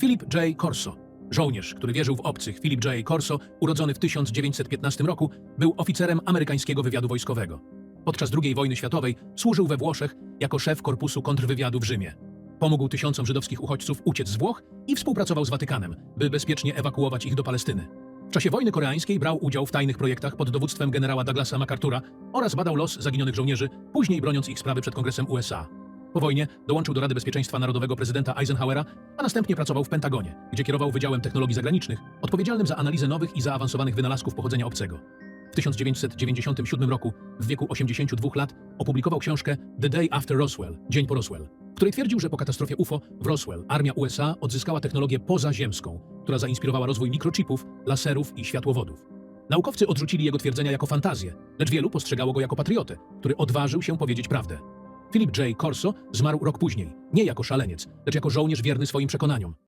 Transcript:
Philip J. Corso, żołnierz, który wierzył w obcych. Philip J. Corso, urodzony w 1915 roku, był oficerem amerykańskiego wywiadu wojskowego. Podczas II wojny światowej służył we Włoszech jako szef korpusu kontrwywiadu w Rzymie. Pomógł tysiącom żydowskich uchodźców uciec z Włoch i współpracował z Watykanem, by bezpiecznie ewakuować ich do Palestyny. W czasie wojny koreańskiej brał udział w tajnych projektach pod dowództwem generała Douglasa MacArthura oraz badał los zaginionych żołnierzy, później broniąc ich sprawy przed Kongresem USA. Po wojnie dołączył do Rady Bezpieczeństwa Narodowego prezydenta Eisenhowera, a następnie pracował w Pentagonie, gdzie kierował Wydziałem Technologii Zagranicznych, odpowiedzialnym za analizę nowych i zaawansowanych wynalazków pochodzenia obcego. W 1997 roku, w wieku 82 lat, opublikował książkę The Day After Roswell, Dzień po Roswell, w której twierdził, że po katastrofie UFO w Roswell armia USA odzyskała technologię pozaziemską, która zainspirowała rozwój mikrochipów, laserów i światłowodów. Naukowcy odrzucili jego twierdzenia jako fantazję, lecz wielu postrzegało go jako patriotę, który odważył się powiedzieć prawdę. Philip J. Corso zmarł rok później, nie jako szaleniec, lecz jako żołnierz wierny swoim przekonaniom.